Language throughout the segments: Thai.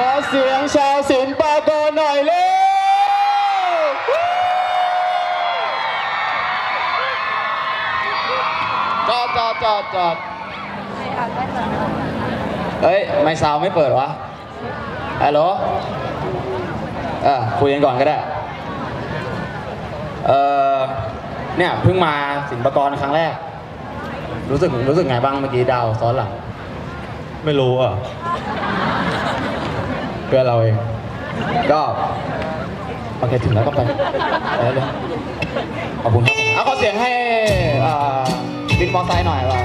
ขอเสียงชาวศิลปากรหน่อยเร็วจอดจอดจอดจอดเฮ้ย ไม่ซาวไม่เปิดวะฮัลโหลเออคุยกันก่อนก็ได้ เออเนี่ยเพิ่งมาสินปากรครั้งแรก รู้สึกรู้สึกไงบ้างเมื่อกี้ดาวซ้อนหลัง ไม่รู้อะ เพื่อนเราเอง ก็โอเคถึงแล้วก็ไปไปเลยขอบคุณครับเอาขอเสียงให้บินมอไซค์หน่อยว่า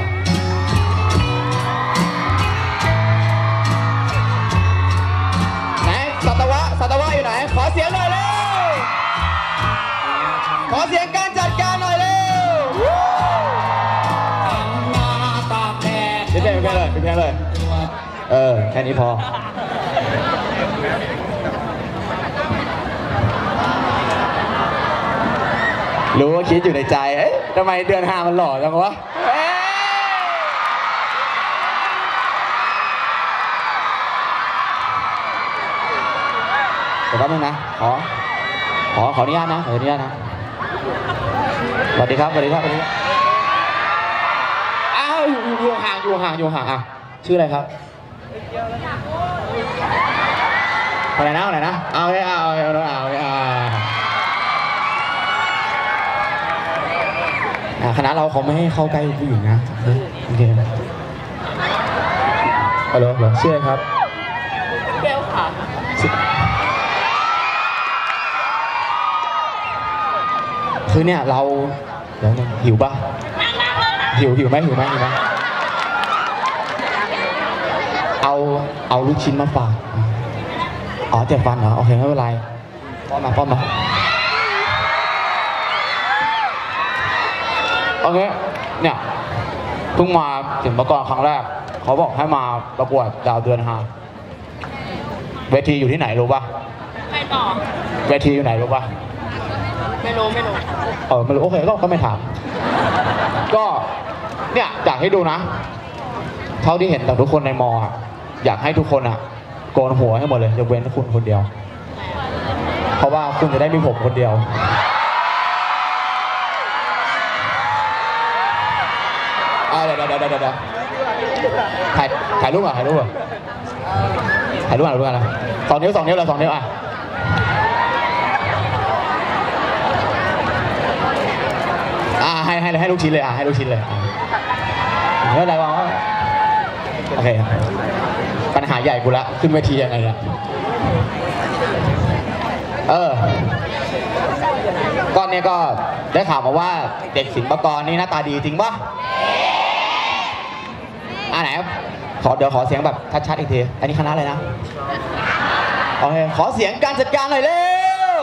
ไหนสัตวะสัตวะอยู่ไหน ขอเสียงหน่อยเร็วขอเสียงการจัดการหน่อยเร็วเพลงพี่เพลงเลยเพลงเลย เออ แค่นี้พอ รู้ว่าคิดอยู่ในใจ เอ๊ะทำไมเดือนห้ามันหล่อจังวะเอ๊ะเดี๋ยวแป๊บนึงนะ ขอ ขอ ขออนุญาตนะ ขออนุญาตนะ สวัสดีครับ สวัสดีครับสวัสดีครับอ้าวอยู่ห่าง อยู่ห่าง อยู่ห่างอะชื่ออะไรครับอะไรนะอะไรนะ เอาเลยเอาเอาเอา อาเอาอ่าคณะเราเขาไม่ให้เข้าใกล้ผู้หญิงนะเฮ้ยโอเคฮัลโหลฮัลโหลชื่ออะไรครับเบลค่ะ คือเนี่ยเราเดี๋ยวนะหิวปะหิวหิวไหมหิวไหมหิวไหมเอาเอาลูกชิ้นมาฝากอ๋อเจ็บฟันเหรอโอเคไม่เป็นไรป้อนมาป้อนมา โอเค เนี่ยเพิ่งมาถึงประกอบครั้งแรก เขาบอกให้มาประกวดดาวเดือนฮาเวทีอยู่ที่ไหนรู้ปะไม่ต่อเวทีอยู่ไหนรู้ปะไม่รู้ไม่รู้เออไม่รู้โอเคก็ก็ไม่ถาม ก็เนี่ยอยากให้ดูนะ เท่าที่เห็นจากทุกคนในมอะอยากให้ทุกคนอะโกนหัวให้หมดเลยยกเว้นคุณคนเดียว เพราะว่าคุณจะได้มีผมคนเดียว เดี๋ยวเดี๋ยวเดี๋ยวถ่ายถ่ายรูปอะถ่ายรูปอะถ่ายรูปอะถ่ายรูปอะนะสองนิ้วสองนิ้วเลยสองนิ้วอะอ่าให้ให้ให้ลูกชิ้นเลยอ่าให้ลูกชิ้นเลยอะไม่เป็นไรวางโอเคปัญหาใหญ่กูละขึ้นเวทียังไงเนี่ยเออก้อนเนี้ยก็ได้ข่าวมาว่าเด็กศิลปากรนี่หน้าตาดีจริงปะ ไหนครับขอเดี๋ยวขอเสียงแบบชัดๆอีกที อันนี้คณะอะไรนะ โอเค ขอเสียงการจัดการหน่อยเร็ว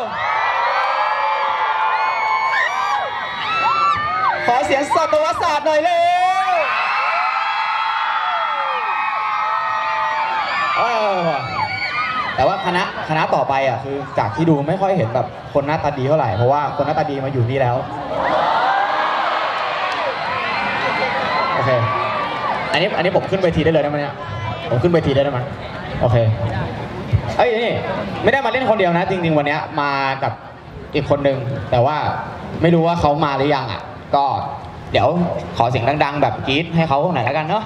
ขอเสียงสัตวศาสตร์หน่อยเร็วเออแต่ว่าคณะคณะต่อไปอะคือจากที่ดูไม่ค่อยเห็นแบบคนหน้าตาดีเท่าไหร่เพราะว่าคนหน้าตาดีมาอยู่นี่แล้ว โอเค นนี้อันนี้ผมขึ้นเวทีได้เลยได้ไหมเนี่ยผมขึ้นเวทีได้ไหมโอเคเอ้ยนี่ไม่ได้มาเล่นคนเดียวนะ จริง ๆ วันเนี้ยมากับอีกคนนึง แต่ว่าไม่รู้ว่าเขามาหรือยังอะ ก็เดี๋ยวขอเสียงดัง ๆ แบบกรี๊ดให้เขาหน่อยแล้วกันเนาะ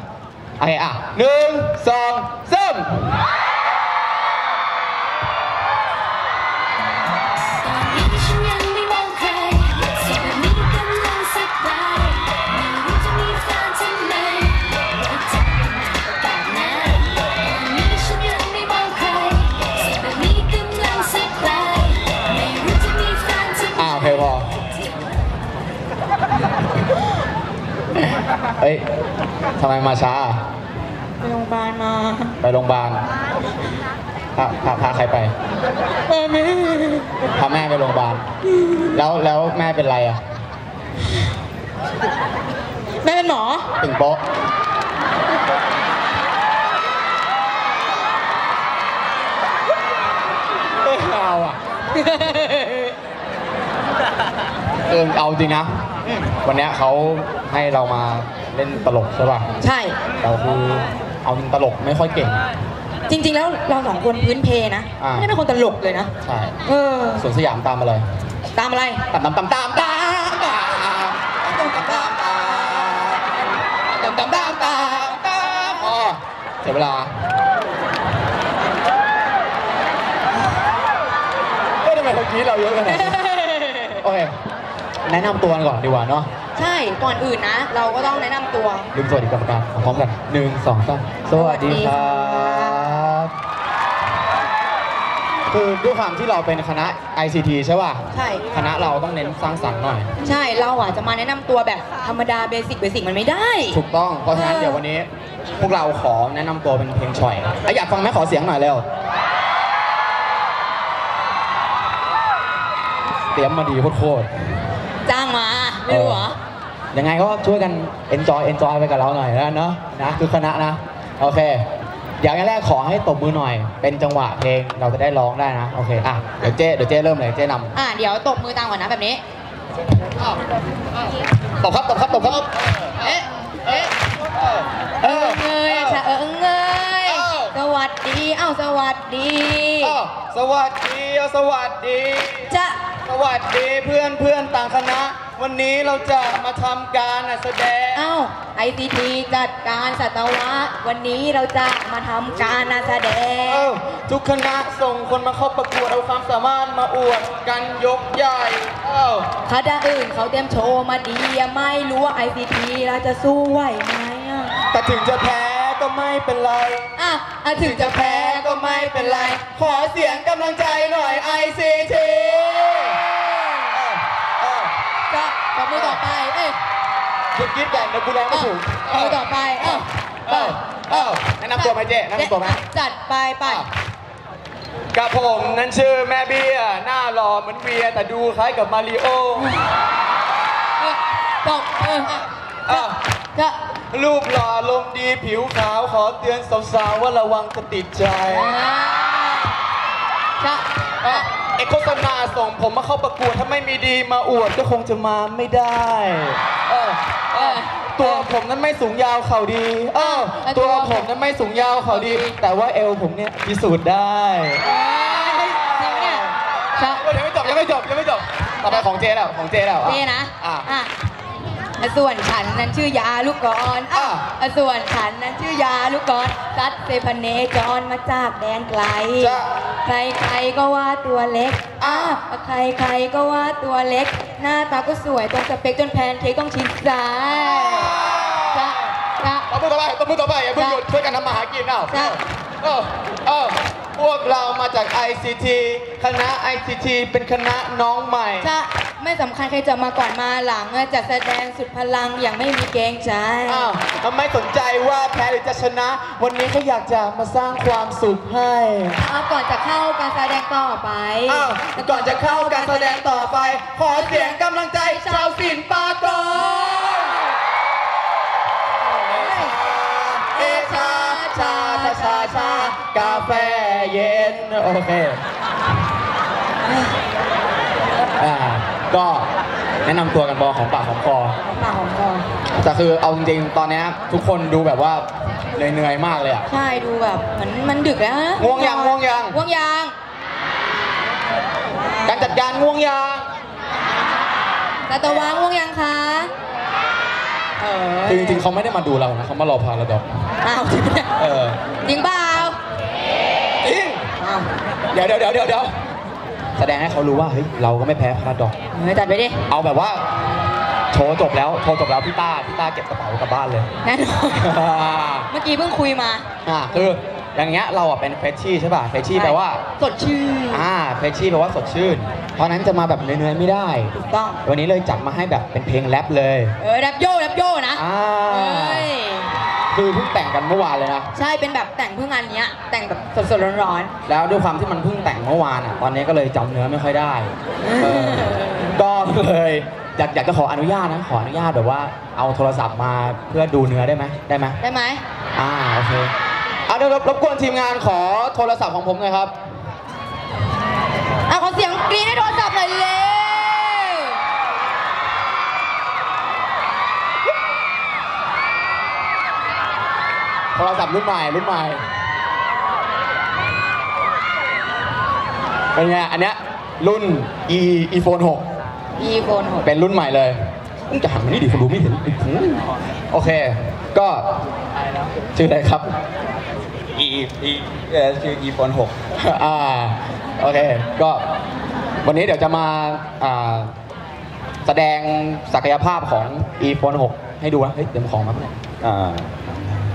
โอเคอะหนึ่งสองสาม เฮ้ยทำไมมาช้าอะไปโรงพยาบาลมาไปโรงพยาบาลพาพาพาใครไป เออแม่พาแม่ไปโรงพยาบาล แล้วแล้วแม่เป็นไรอะ แม่เป็นหมอถึงโป๊ะเอ้ยเอาอะเออเอาจริงนะ วันเนี้ยเขาให้เรามา เล่นตลกใช่ป่ะใช่ เราคือเอาจริงตลกไม่ค่อยเก่ง จริง ๆ แล้วเราสองคนพื้นเพนะอ่า ไม่ได้เป็นคนตลกเลยนะใช่เออสวนสยามตามมาเลยตามอะไร ตามตามตามตามตามตามตามตามตามตามตามตามตามตามอ๋อเสียเวลาเฮ้ยทำไมเขากรีดเราเยอะขนาดนี้ โอเค แนะนำตัวกันก่อนดีกว่าเนาะ ใช่ก่อนอื่นนะ เราก็ต้องแนะนำตัว ลืมสวัสดีกรรมการพร้อมกันหนึ่งสองสามสวัสดีครับคือด้วยความที่เราเป็นคณะ ICT ใช่ป่ะใช่ คณะเราต้องเน้นสร้างสรรค์หน่อย ใช่เราอะจะมาแนะนำตัวแบบธรรมดาเบสิกเบสิกมันไม่ได้ ถูกต้องเพราะฉะนั้นเออเดี๋ยววันนี้ พวกเราขอแนะนำตัวเป็นเพลงฉ่อยอะอยากฟังไหมขอเสียงหน่อยเร็วเตรียมมาดีโคตรจ้างมาไม่รู้เหรอๆ ยังไงก็ช่วยกัน enjoy enjoy ไปกับเราหน่อยแล้วเนาะนะคือคณะนะ โอเค อย่างแรกขอให้ตบมือหน่อย เป็นจังหวะเพลงเราจะได้ร้องได้นะ โอเค อะ เดี๋ยวเจ๊เดี๋ยวเจ๊เริ่มเลย เจ๊นำอะ เดี๋ยวตบมือตามก่อนนะแบบนี้ ตบครับ ตบครับ ตบครับ เอ๊ะ เอ๊ะ เออเงยชะเอิงเงยเออสวัสดี เอ้า สวัสดีอ้าวสวัสดีอะสวัสดี จะ สวัสดีเพื่อนเพื่อนต่างคณะ วันนี้เราจะมาทำการแสดง เอ้า ICT จัดการสัตวะ วันนี้เราจะมาทำการแสดง เอ้าทุกคณะส่งคนมาเข้าประกวดเอาความสามารถมาอวดกันยกใหญ่ เอ้าคณะอื่นเขาเตรียมโชว์มาดีอะไม่รู้ว่า ICT เราจะสู้ไหวไหมอะแต่ถึงจะแพ้ก็ไม่เป็นไร อะอะถึงจะแพ้ก็ไม่เป็นไร ขอเสียงกำลังใจหน่อย ICT เอ้ มือต่อไป เอ้ยหยุดคิดก่อนเดี๋ยวกูร้องไม่ถูกมือต่อไป เอ้าเอ้าเอ้าแนะนำตัวไหมเจ๊แนะนำตัวไหมจัดไปไปกับผมนั้นชื่อแม่เบี้ย หน้าหล่อเหมือนเวีย แต่ดูคล้ายกับมาริโอเออตบเอออะอ้าวจะรูปหล่อลมณ์ดีผิวขาวขอเตือนสาวๆว่าระวังจะติดใจอ่าจะ อะเอกโฆษณาส่งผมมาเข้าประกวดถ้าไม่มีดีมาอวดก็คงจะมาไม่ได้ เออเออ ตัวผมนั้นไม่สูงยาวเข่าดีเออตัวผมนั้นไม่สูงยาวเข่าดี แต่ว่าเอวผมเนี่ยพิสูจน์ได้เอ้ยจริงเนี่ยจะยังไม่จบยังไม่จบยังไม่จบต่อไปของเจ๊แล้วของเจ๊แล้วอ่ นี่นะอะอะส่วนฉันนั้นชื่อยาลูกกรอะ อะส่วนฉันนั้นชื่อยาลูกกรซัดเซพเนจรมาจากแดนไกลจ้ะ ใครใครๆก็ว่าตัวเล็กอะใครใครๆก็ว่าตัวเล็ก หน้าตาก็สวยตรงสเปคจนแพนเค้กต้องชิดซ้ายจะจะตบมือต่อไปตบมือต่อไปอย่าเพิ่งหยุดช่วยกันทำมาหากินเอ้าจ้ะเออเออ พวกเรามาจาก ICT คณะ ICT เป็นคณะน้องใหม่ จะไม่สำคัญใครจะมาก่อนมาหลังจะแสดงสุดพลังอย่างไม่มีเกรงใจ อ้าวทำไมสนใจว่าแพ้หรือจะชนะ วันนี้ก็อยากจะมาสร้างความสุขให้ เอาก่อนจะเข้าการแสดงต่อไปอ้าวก่อนจะเข้าการแสดงต่อไป ขอเสียงกำลังใจชาวสินปากร กาแฟเย็น โอเคอ่าก็แนะนำตัวกันบอของปากของคอ ปากของคอแต่คือเอาจริงๆ ตอนเนี้ยทุกคนดูแบบว่าเหนื่อยๆ มากเลยอะ ใช่ดูแบบเหมือนมันดึกแล้วนะง่วงยังง่วงยัง ง่วงยังการจัดการง่วงยางตาตะวางง่วงยังคะเออคือจริงๆ เขาไม่ได้มาดูเรานะเขามารอพาเราดอกอ้าวจริงปะเนี่ยเออจริงเปล่าจริงอ้าว เดี๋ยวเดี๋ยวเดี๋ยวเดี๋ยวเดี๋ยวแสดงให้เขารู้ว่าเฮ้ยเราก็ไม่แพ้พาราดอกเฮ้ยจัดไปดิ เอาแบบว่า โชว์จบแล้วโชว์จบแล้วพี่ต้าพี่ต้าเก็บกระเป๋ากลับบ้านเลย แน่นอน เมื่อกี้เพิ่งคุยมาอ่าคืออย่างเงี้ยเราอะเป็นเฟชชี่ใช่ป่ะเฟชชี่แปลว่าสดชื่นอ่าเฟชชี่แปลว่าสดชื่น เพราะนั้นจะมาแบบเหนื่อยๆไม่ได้ ถูกต้อง วันนี้เลยจัดมาให้แบบเป็นเพลงแรปเลย เออแรปโย่แรปโย่นะอ่า เอ้ย คือเพิ่งแต่งกันเมื่อวานเลยนะ ใช่เป็นแบบแต่งเพื่องานเนี้ย แต่งแบบสดๆร้อนแล้วด้วยความที่มันเพิ่งแต่งเมื่อวานอะ ตอนนี้ก็เลยจำเนื้อไม่ค่อยได้เออก็เลยอยากอยากจะขออนุญาตนะ ขออนุญาตแบบว่าเอาโทรศัพท์มาเพื่อดูเนื้อได้ไหมได้ไหม ๆได้ไหมอ่าโอเคเอาเดี๋ยวรบรบกวนทีมงานขอโทรศัพท์ของผมหน่อยครับเอาขอเสียงกรี๊ดให้โทรศัพท์หน่อยเร็ โทรศัพท์รุ่นใหม่รุ่นใหม่เป็นไงอันเนี้ยรุ่น e e phone อีโฟนหก6เป็นรุ่นใหม่เลยมึงจะหันมานี่ดิคนดูไม่เห็นโอเค ก็ชื่ออะไรครับ อีอีเออชื่ออีโฟนหกอ่าโอเคก็วันนี้เดี๋ยวจะมาอ่าแสดงศักยภาพของ e phone 6 ให้ดูนะเฮ้ยเตรียมของมาเพื่อนอ่าอ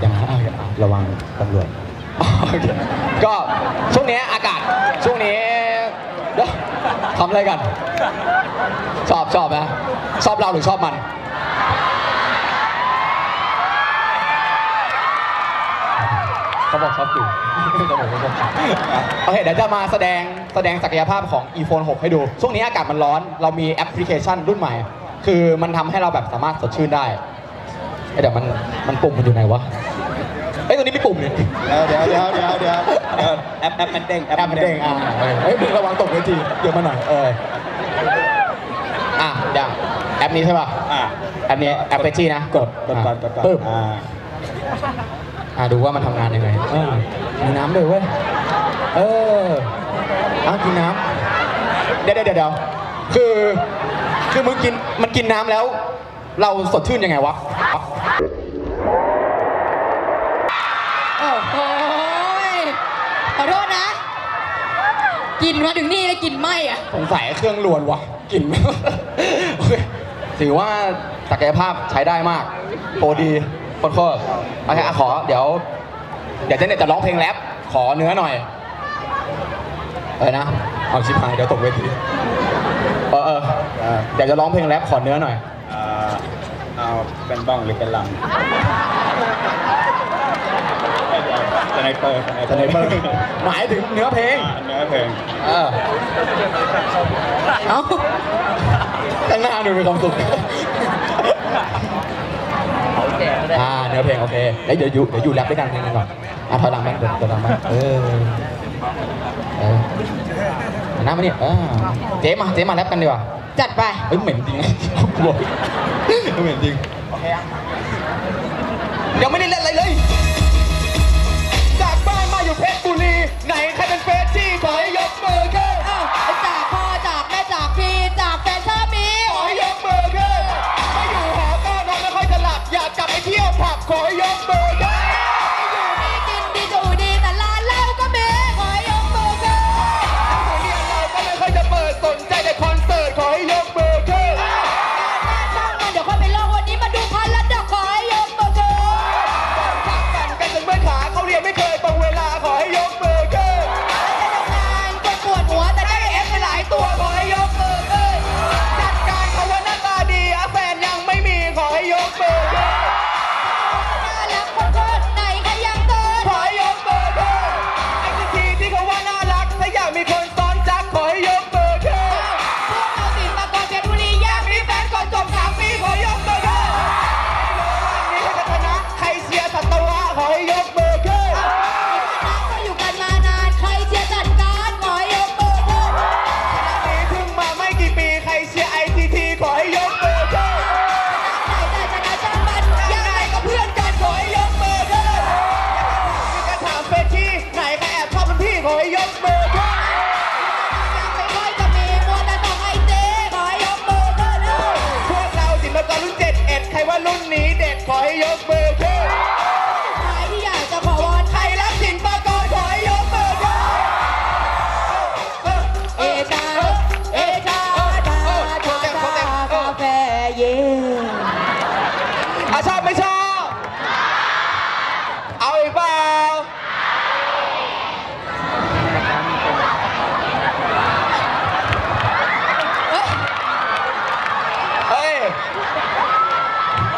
ย่างนั้นเอาอย่างนั้นระวังตำรวจก็ช่วงนี้อากาศช่วงนี้เดี๋ยวทำอะไรกัน ชอบชอบนะชอบเราหรือชอบมันเขาบอกชอบกูเขาบอกว่าชอบโอเคเดี๋ยวจะมาแสดงแสดงศักยภาพของ e-phone 6 ให้ดู ช่วงนี้อากาศมันร้อน เรามีแอปพลิเคชันรุ่นใหม่ คือมันทำให้เราแบบสามารถสดชื่นได้ เอ้ยเดี๋ยวมันมันปุ่มมันอยู่ไหนวะเอ้ยตัวนี้มีปุ่มเนี่ยเดี๋ยวเดี๋ยวเดี๋ยวเดี๋ยวเดี๋ยวเดี๋ยวแอปแอปมันเด้งแอปมันเด้งอ่าเออเฮ้ยมึงระวังตกเวทีเดี๋ยวมาหน่อยเอออะอย่างแอปนี้ใช่ป่ะอ่าแอปนี้แอปเปจีนะกดกดก่อนกดก่อนปึ๊บอ่าอะดูว่ามันทำงานยังไงเออมีน้ำด้วยเว้ยเออเอากินน้ำเดี๋ยวเดี๋ยวเดี๋ยวคือ คือมึงกินมันกินน้ำแล้ว เราสดชื่นยังไงวะโอ้โหยขอโทษนะ กินมาถึงนี่แล้วกินไหมอะ สงสัยเครื่องลวนวะกลิ่น โอเคถือว่าศักยภาพใช้ได้มากโปรดีโคตรโอเคอะขอเดี๋ยว เดี๋ยวเจเน็ตจะร้องเพลงแรปขอเนื้อหน่อย เออนะเอาชิบหายเดี๋ยวตกเวทีเออเออเออเดี๋ยวจะร้องเพลงแรปขอเนื้อหน่อยอ่า เอาเป็นบ้องหรือเป็นลำสไนเปอร์สไนเปอร์หมายถึงเนื้อเพลงอ่าเนื้อเพลง เออเอ้าตั้งหน้าดูมีความสุขอ่าเนื้อเพลงโอเคเดี๋ยวเดี๋ยวอยู่เดี๋ยวอยู่แรปด้วยกันเพลงหนึงก่อนอะถอยหลังไปเดี๋ยวถอยหลังไปเออเออหันหน้ามาเนี่ยเออเจ๊มาเจ๊มาแรปกันดีกว่า จัดไป เฮ้ยเหม็นจริงนะกลัวเหม็นจริง โอเคอะยังไม่ได้เล่นอะไรเลย จากบ้านมาอยู่เพชรบุรี ไหนใครเป็นเฟสที่ขอให้ยกมือขึ้นอ้าวจากพ่อจากแม่จากพี่จากแฟนชามีขอให้ยกมือขึ้นไม่อยู่หอก็นอนไม่ค่อยจะหลับอยากกลับไปเที่ยวผับขอให้ยกมือขึ้น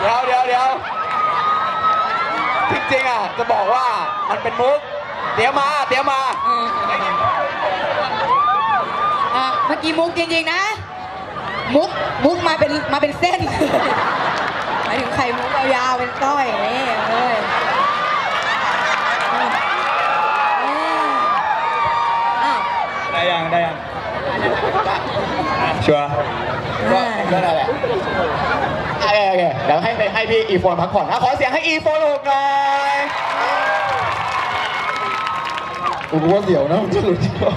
ดี๋ยวเดี๋ยวเดี๋ยวจริงๆอะจะบอกว่ามันเป็นมุก เดี๋ยวมาเดี๋ยวมาอะเมื่อกี้มุกจริงๆนะ มุกมุกมาเป็นมาเป็นเส้นหมายถึงไข่มุกยาวๆเป็นสร้อยนี่เลยอ้าวได้ยังได้ยังชัวร์ก็ก็นั่นแหละโอเคโอเคเดี๋ยวให้ให้พี่อีโฟนพักผ่อนนะขอเสียงให้อีโฟนหกหน่อยกูว่าเสียวนะมันจะหลุดจริงเหรอ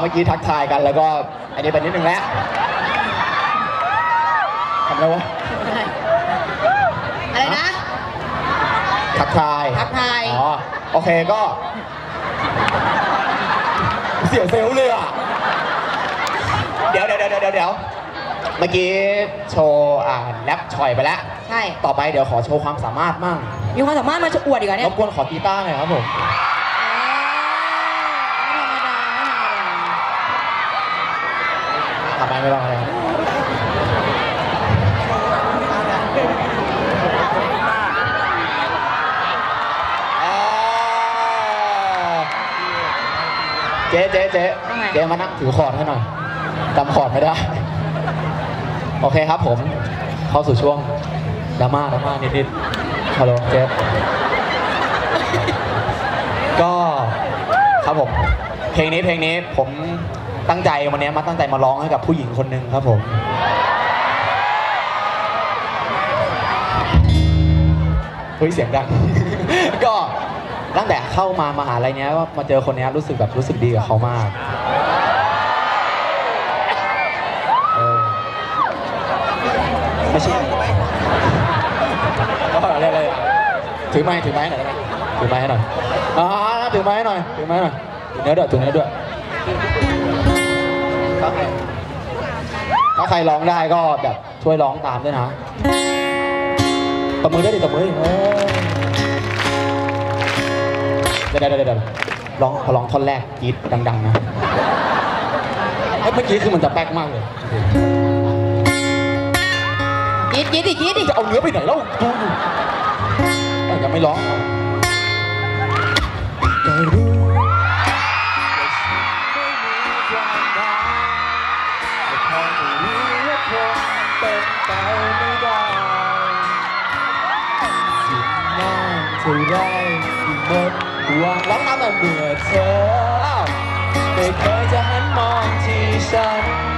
เมื่อกี้ทักทายกันแล้วก็ อันนี้เป็นนิดนึงแล้วทำไงวะอะไรนะ ทักทาย ทักทาย อ๋อ โอเคก็ เสียเซลลเลยอะ เดี๋ยวเดี๋ยวเดี๋ยวเดี๋ยว เดี๋ยวเมื่อกี้โชว์อ่าแรปชอยไปแล้ว ใช่ ต่อไปเดี๋ยวขอโชว์ความสามารถมั่งมีความสามารถมาจะอวดอีกเหรอรเนี่ยบกวนขอกีตาร์หน่อยครับผม ทำไมไม่ต้องอะไรครับอ่าเจ๊เจ๊เจ๊ทำไมเจ๊มานั่งถือคอร์ดให้หน่อยจำคอร์ดไม่ได้ โอเคครับผม เข้าสู่ช่วงดราม่าดราม่านิดๆฮัลโหลเจ๊ก็ครับผม เพลงนี้เพลงนี้ผมตั้งใจวันนี้มาตั้งใจมาร้องให้กับผู้หญิงคนหนึ่งครับผม เฮ้ยเสียงดัง ก็ตั้งแต่เข้ามามหาลัยเนี้ยว่ามาเจอคนเนี้ยรู้สึกแบบรู้สึกดีกับเขามาก ไม่ใช่ก็อะไรอะไรถือไม้ถือไม้หน่อยได้ไหมถือไม้ให้หน่อยอ่าถือไม้ให้หน่อยถือไม้หน่อยถือเนื้อด้วยถือเนื้อด้วยถ้าใครร้องได้ก็แบบช่วยร้องตามด้วยนะตบมือได้ดิตบมือดิเออเดี๋ยวเดี๋ยวเดี๋ยวเดี๋ยวร้องพอร้องท่อนแรกกรี๊ดดัง ๆ นะเฮ้เมื่อกี้คือมันจะแป๊กมากเลย ยีดยีดดิยีดดิจะเอาเนื้อไปไหนแล้วดูอยู่เอ้ยยังไม่ร้องก็รู้ว่าฉันไม่มีความหมายแต่พอจะรู้ว่าคงเป็นไปไม่ได้สิ่งนั้นเท่าไรที่หมดหวังร้องน้ำเมื่อเธอไม่เคยจะหันมองที่ฉัน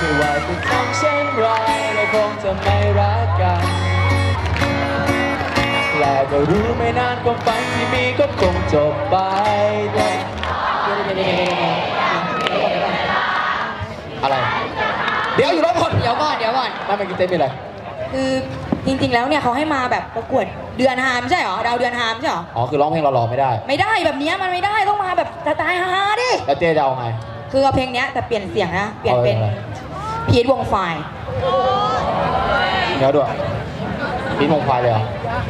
ไม่ว่าจะทำเช่นไรเราคงจะไม่รักกันและก็รู้ไม่นานความฝันที่มีก็คงจบไปอะไร เดี๋ยวอยู่ร้องก่อนเดี๋ยวก่อนเดี๋ยวก่อนไม่ไม่กินเต้นมีอะไร คือจริงๆ แล้วเนี่ยเขาให้มาแบบประกวดเดือนฮามใช่เหรอดาวเดือนฮามใช่เหรอ อ๋อคือร้องเพลงหล่อๆไม่ได้ ไม่ได้แบบเนี้ยมันไม่ได้ต้องมาแบบสไตล์ฮาๆดิ แล้วเจ๊จะเอาไง คือเอาเพลงเนี้ยแต่เปลี่ยนเสียงนะ เปลี่ยนเป็นเอาอะไร พีทวงไฟล์เดี๋ยวด้วยพี่มงควายเลยเหรอ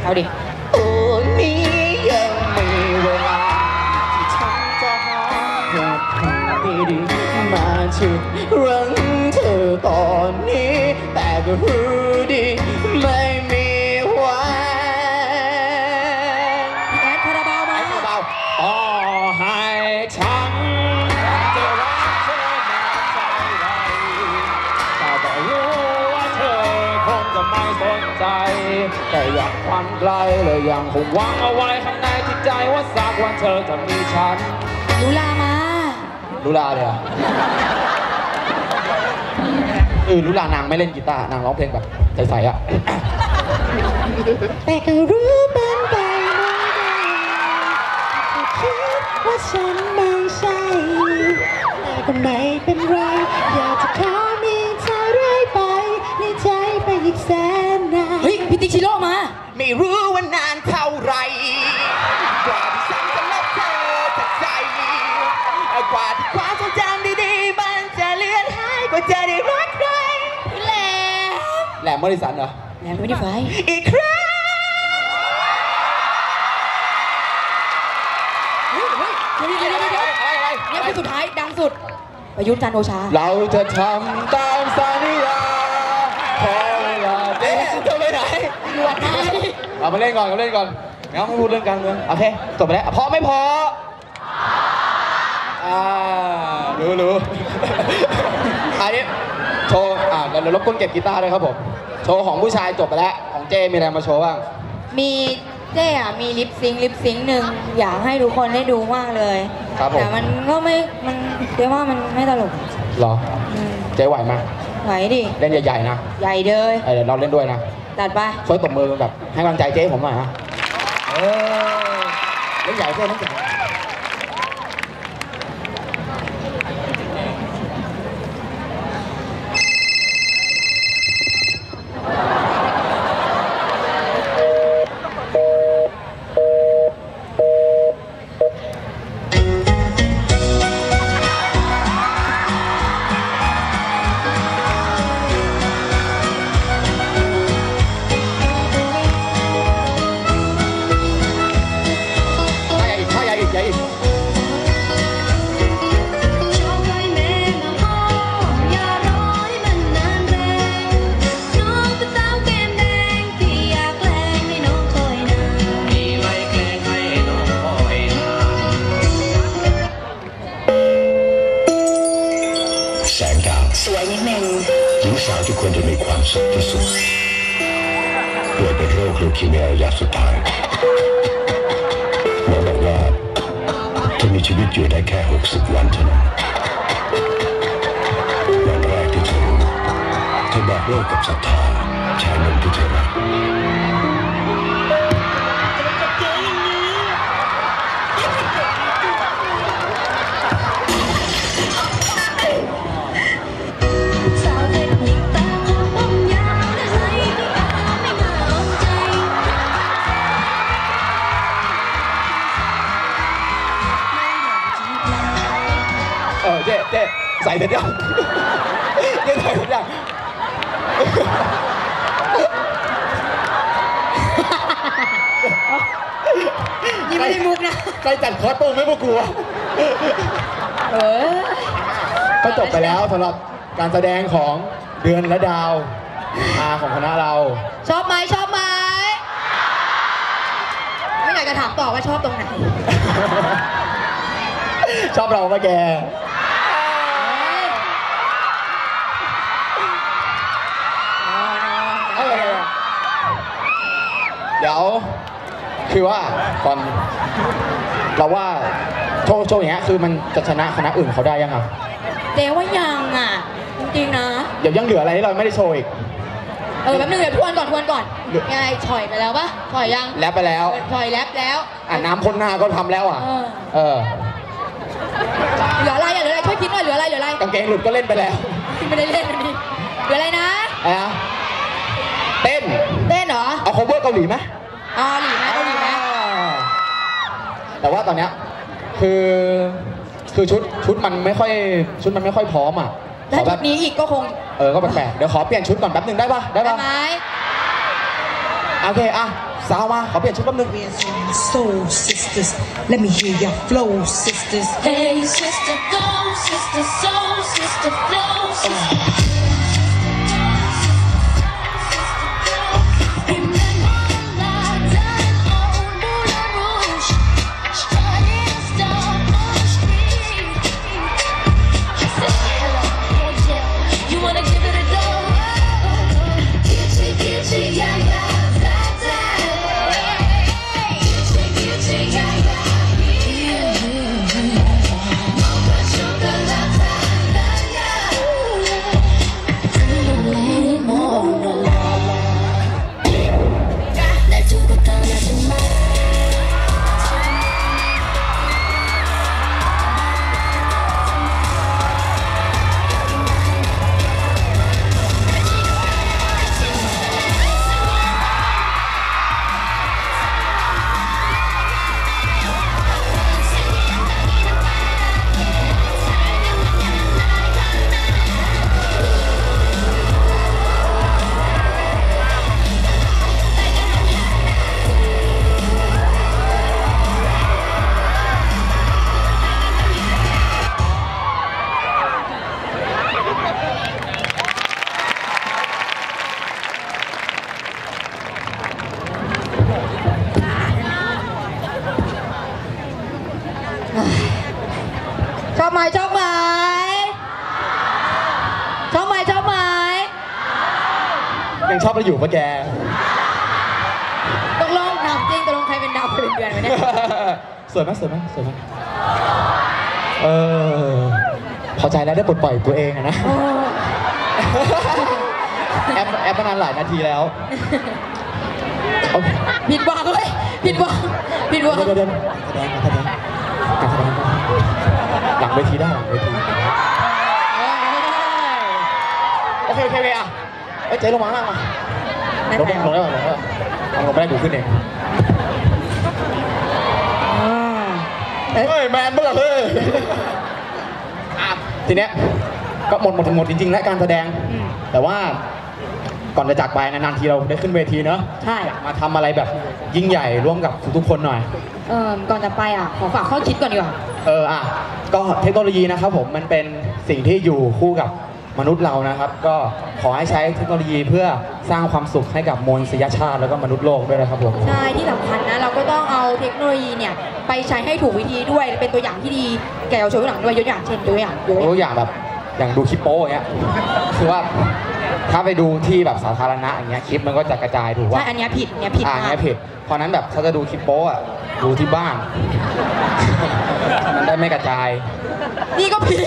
เอาดิโอ้นี้ยังมีเวลาที่ฉันจะหาเหตุผลดีๆมาชุดรั้งเธอตอนนี้ แต่ก็รู้ดี แต่อยากฝันไกลเลยยังคงหวังเอาไว้ข้างในจิตใจว่าสักวันเธอจะมีฉันลุลามาลุลาเลยเหรอะเออลุลานางไม่เล่นกีตาร์นางร้องเพลงแบบใสๆอะแต่ก็รู้เป็นไปไม่ได้คิดว่าฉันไม่ใช่แต่ก็ไม่เป็นไรอยา ชิโร่มา ไม่รู้ว่านานเท่าไหรกว่าที่ฉันจะลบเธอจากใจกว่าที่ความทรงจำดีๆมันจะเลือนหายกว่าจะได้รักใครพี่แหลมแหลมมอริสันเหรอแหลมไม่ได้ไฟอีกครั้งเฮ้ยเฮ้ยเดี๋ยวเดี๋ยวเดี๋ยวเดี๋ยวอะไรอะไรเนี่ยคือสุดท้ายดังสุด ประยุทธ์จันทร์โอชา เราจะทำตามสัญ เอามาเล่นก่อนเอามาเล่นก่อนงั้นไม่พูดเรื่องการเมืองโอเคจบไปแล้วพอไม่พออ่ารู้รู้อันนี้โชว์อ่าเดี๋ยวรบกวนเก็บกีตาร์ด้วยครับผมโชว์ของผู้ชายจบไปแล้วของเจมีอะไรมาโชว์บ้างมีเจ๊อะมีลิปซิงค์ลิปซิงค์หนึ่งอยากให้ทุกคนได้ดูมากเลย ครับผม แต่มันก็ไม่ มันเจ๊ว่ามันไม่ตลกเหรอ อืมเจ๊ไหวไหมไหวดิ เล่นใหญ่ๆนะ ใหญ่เลยเออเดี๋ยวเราเล่นด้วยนะ ตัดไปช่วยตบมือแบบให้กำลังใจเจ๊ผมหน่อยนะเออเล่นใหญ่เจ๊เล่นให ใส่เสร็จยังเจ๊ใส่เสร็จยังนี่ไม่ได้มุกนะ ใครจัดคอร์สโปงไม่พวกกูวะเออก็จบไปแล้วสำหรับการแสดงของเดือนและดาวอาของคณะเรา ชอบไหมชอบไหมไม่อยากจะถามต่อว่าชอบตรงไหน ชอบเราปะแก เดี๋ยว คือว่าก่อนเราว่าโชว์โชว์อย่างเงี้ยคือมันจะชนะคณะอื่นเขาได้ยังอะเจ๊ว่ายังอะ จริงๆนะ เดี๋ยวยังเหลืออะไรที่เราไม่ได้โชว์อีก เออแป๊บนึงเดี๋ยวทวนก่อนทวนก่อนเหลือยังไงฉ่อยไปแล้วปะฉ่อยยังแล้วไปแล้วฉ่อยแลบแล้ว อะน้ำพ่นหน้าก็ทำแล้วอะ เออ เออ เหลืออะไรอะเหลืออะไรช่วยคิดหน่อยเหลืออะไรเหลืออะไรกางเกงหลุดก็เล่นไปแล้ว ไม่ได้เล่นอันนี้เหลืออะไรนะอะไรนะเต้นเต้นเหรอเอา cover เกาหลีไหมอ๋อหลีไหมเอาหลีไหมแต่ว่าตอนเนี้ยคือคือชุดชุดมันไม่ค่อยชุดมันไม่ค่อยพร้อมอะขถ้าอแบชุบดนี้อีกก็คงเออก็แปลกๆเดี๋ยวขอเปลี่ยนชุดก่อนแป๊บหนึงได้ปะได้ได้ปะไหม โอเคอะสาวมาขอเปลี่ยนชุดแป๊บหนึง Soul sisters, let me hear your flow, sisters. Hey sister, go sister, soul sister, flow sister. ยังชอบเราอยู่ปะแก ตกลงถามจริงตกลงใครเป็นดาวเป็นเดือนวะเนี่ยสวยไหมสวยไหมสวยไหมเออพอใจแล้วได้ปลดปล่อยตัวเองอะนะ โอ้แอปแอปมานานหลายนาทีแล้วเอาผิดหวังเลยผิดหวังผิดหวังเดี๋ยวเดี๋ยวเดี๋ยวแสดงแสดงการแสดงหลังเวทีได้หลังเวที โอเคโอเคโอเคอะ เอ้ยเจ๊ลงมาข้างล่างมานั่นลงแหลละงได้ป่ะลงได้ป่ะเอาลงไม่ได้กูขึ้นเองอ่าเอ๊ะเฮ้ยแมนเบื่อเฮ้ยอะทีเนี้ยก็หมดหมดหมดจริงๆแล้วการแสดงอืมแต่ว่าก่อนจะจากไปนานๆทีเราได้ขึ้นเวทีเนอะใช่มาทำอะไรแบบยิ่งใหญ่ร่วมกับทุกๆคนหน่อยเออก่อนจะไปอะขอฝากข้อคิดก่อนดีกว่าเอออะก็เทคโนโลยีนะครับผมมันเป็นสิ่งที่อยู่คู่กับ มนุษย์เรานะครับ ก็ขอให้ใช้เทคโนโลยีเพื่อสร้างความสุขให้กับมวลสยชาติแล้วก็มนุษย์โลกด้วยนะครับผมใช่ที่สำคัญนะเราก็ต้องเอาเทคโนโลยีเนี่ยไปใช้ให้ถูกวิธีด้วยเป็นตัวอย่างที่ดีแก่เยาวชนรุ่นหลังด้วยยกตัวอย่างเช่นตัวอย่างยกตัวอย่างแบบอย่างดูคลิปโป้อย่างเงี้ยคือว่าถ้าไปดูที่แบบสาธารณะอย่างเงี้ยคลิปมันก็จะกระจายถูกใช่ว่าอันเนี้ยผิดเนี้ยผิดอ่ามากเนี้ยผิดเพราะนั้นแบบถ้าจะดูคลิปโป้อะดูที่บ้าน มันได้ไม่กระจาย นี่ก็ผิด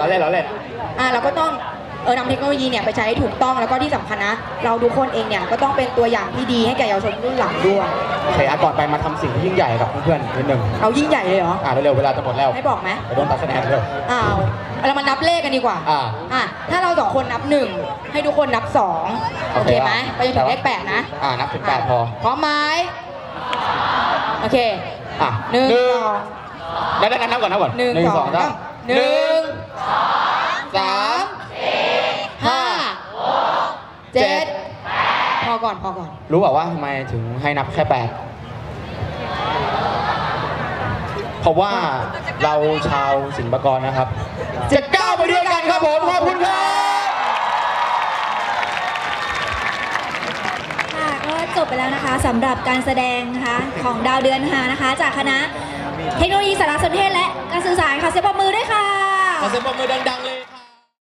เออเราเล่นเราเล่นอะเราก็ต้องเออนำเทคโนโลยีเนี่ยไปใช้ให้ถูกต้องแล้วก็ที่สำคัญนะ เราทุกคนเองเนี่ยก็ต้องเป็นตัวอย่างที่ดีให้แก่เยาวชนรุ่นหลังด้วย โอเคอะก่อนไปมาทำสิ่งที่ยิ่งใหญ่กับเพื่อนๆนิดนึงเอายิ่งใหญ่เลยเหรอ อ่าเร็วๆเวลาจะหมดแล้วให้บอกไหม ไปโดนตัดคะแนนเร็ว อ้าวเรามานับเลขกันดีกว่าอ่าอะถ้าเราสองคนนับหนึ่งให้ทุกคนนับสองโอโอเคเคไหมไปจนถึงเลขแปดนะอ่านับถึงแปดพอ พร้อมไหมโอเคอะหนึ่งสองได้ได้นับก่อนนับก่อนหนึ่งสองสามหนึ่ง สามห้าเจ็ดพอก่อนพอก่อน รู้เปล่าว่าทำไมถึงให้นับแค่แปดเพราะว่าเราชาวสินปกรนะครับ จะก้าวไปด้วยกันครับผมขอบคุณครับค่ะก็จบไปแล้วนะคะสำหรับการแสดงนะคะของดาวเดือนหานะคะ จากคณะเทคโนโลยีสารสนเทศและการสื่อสารค่ะเสียงปรบมือด้วยค่ะ ขอเสียงปรบมือดังๆเลย